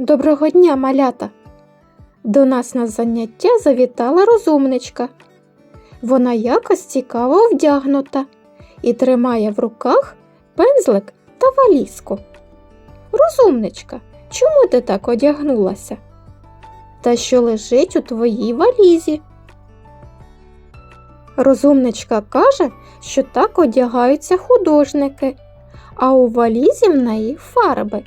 Доброго дня, малята! До нас на заняття завітала розумничка. Вона якось цікаво вдягнута і тримає в руках пензлик та валізку. Розумничка, чому ти так одягнулася? Та що лежить у твоїй валізі? Розумничка каже, що так одягаються художники, а у валізі в неї фарби.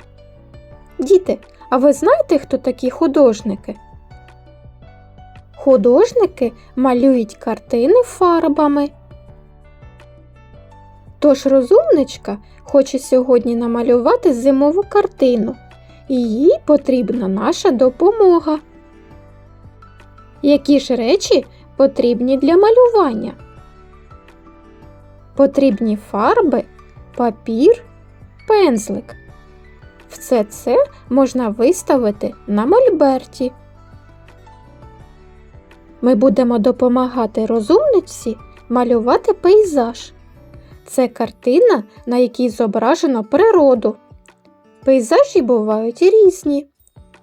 Діти, а ви знаєте, хто такі художники? Художники малюють картини фарбами. Тож розумничка хоче сьогодні намалювати зимову картину, і їй потрібна наша допомога. Які ж речі потрібні для малювання? Потрібні фарби, папір, пензлик. Все це можна виставити на мольберті. Ми будемо допомагати розумниці малювати пейзаж. Це картина, на якій зображено природу. Пейзажі бувають різні.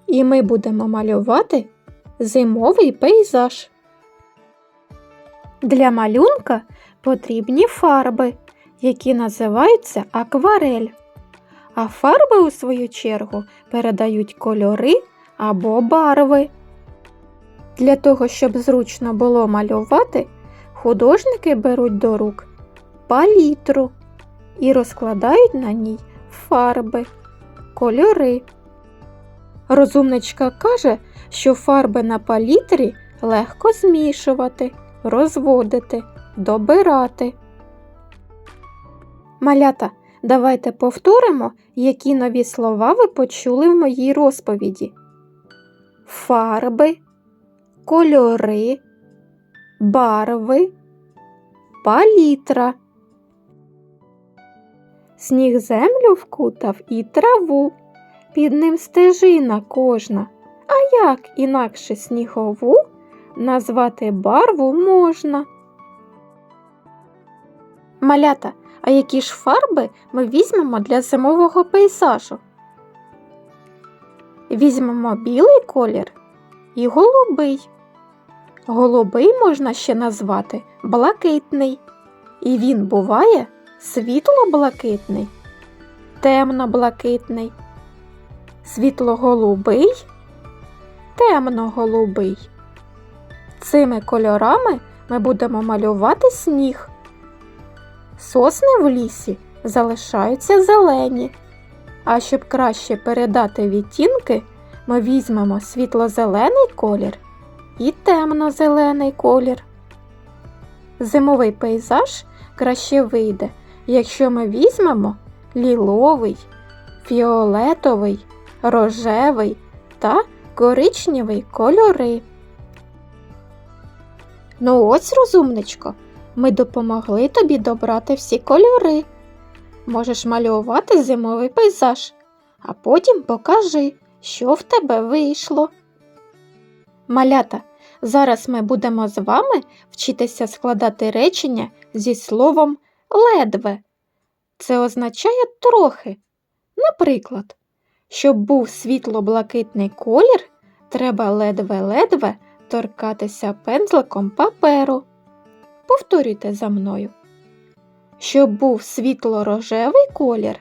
І ми будемо малювати зимовий пейзаж. Для малюнка потрібні фарби, які називаються акварель. А фарби, у свою чергу, передають кольори або барви. Для того, щоб зручно було малювати, художники беруть до рук палітру і розкладають на ній фарби, кольори. Розумничка каже, що фарби на палітрі легко змішувати, розводити, добирати. Малята, давайте повторимо, які нові слова ви почули в моїй розповіді. Фарби, кольори, барви, палітра. Сніг землю вкутав і траву, під ним стежина кожна. А як інакше снігову назвати барву можна? Малята, а які ж фарби ми візьмемо для зимового пейзажу? Візьмемо білий колір і голубий. Голубий можна ще назвати блакитний, і він буває світло-блакитний, темно-блакитний, світло-голубий, темно-голубий. Цими кольорами ми будемо малювати сніг. Сосни в лісі залишаються зелені. А щоб краще передати відтінки, ми візьмемо світло-зелений колір і темно-зелений колір. Зимовий пейзаж краще вийде, якщо ми візьмемо ліловий, фіолетовий, рожевий та коричневий кольори. Ну ось, розумничко, ми допомогли тобі добрати всі кольори. Можеш малювати зимовий пейзаж, а потім покажи, що в тебе вийшло. Малята, зараз ми будемо з вами вчитися складати речення зі словом ледве. Це означає трохи. Наприклад, щоб був світло-блакитний колір, треба ледве-ледве торкатися пензликом паперу. Повторюйте за мною. Щоб був світло-рожевий колір,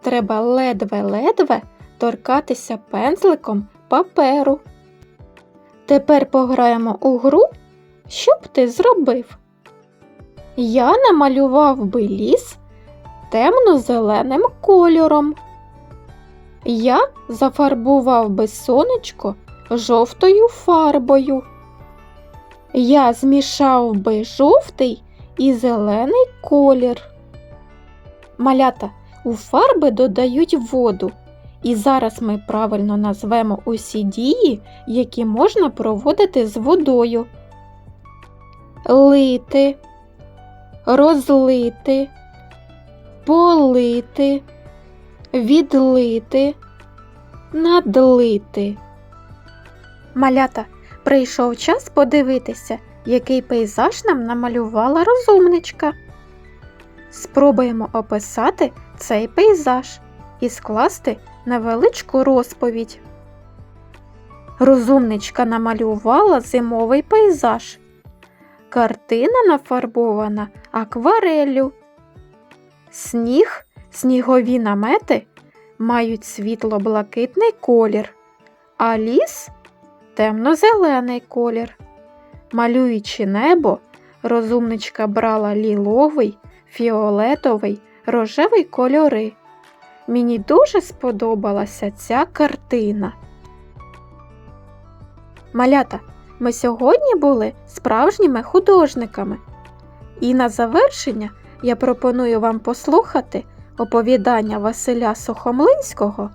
треба ледве-ледве торкатися пензликом паперу. Тепер пограємо у гру, що б ти зробив? Я намалював би ліс темно-зеленим кольором. Я зафарбував би сонечко жовтою фарбою. Я змішав би жовтий і зелений колір. Малята у фарби додають воду. І зараз ми правильно назвемо усі дії, які можна проводити з водою. Лити, розлити, полити, відлити, надлити. Малята, прийшов час подивитися, який пейзаж нам намалювала розумничка. Спробуємо описати цей пейзаж і скласти невеличку розповідь. Розумничка намалювала зимовий пейзаж. Картина нафарбована аквареллю. Сніг, снігові намети мають світло-блакитний колір, а ліс темно-зелений колір. Малюючи небо, розумничка брала ліловий, фіолетовий, рожевий кольори. Мені дуже сподобалася ця картина. Малята, ми сьогодні були справжніми художниками. І на завершення я пропоную вам послухати оповідання Василя Сухомлинського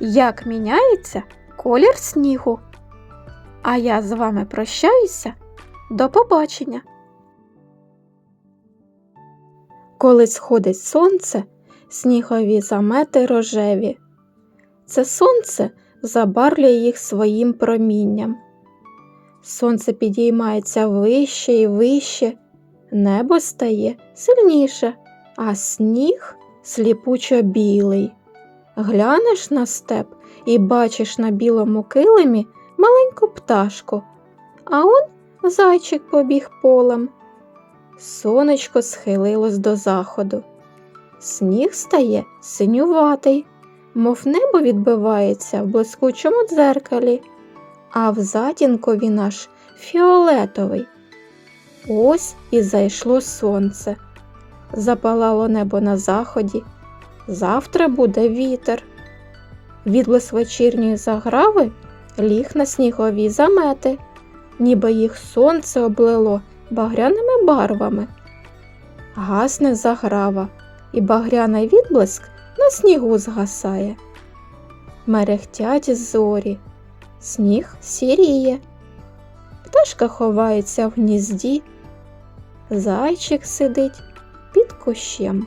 Як міняється колір снігу. А я з вами прощаюся. До побачення. Коли сходить сонце, снігові замети рожеві. Це сонце забарвлює їх своїм промінням. Сонце підіймається вище і вище, небо стає сильніше, а сніг сліпучо білий. Глянеш на степ і бачиш на білому килимі маленьку пташку, а он зайчик побіг полем. Сонечко схилилось до заходу. Сніг стає синюватий, мов небо відбивається в блискучому дзеркалі, а в затінкові наш фіолетовий. Ось і зайшло сонце. Запалало небо на заході. Завтра буде вітер. Відблиск вечірньої заграви ліг на снігові замети, ніби їх сонце облило багряними барвами. Гасне заграва, і багряний відблиск на снігу згасає. Мерехтять зорі, сніг сіріє, пташка ховається в гнізді, зайчик сидить під кущем.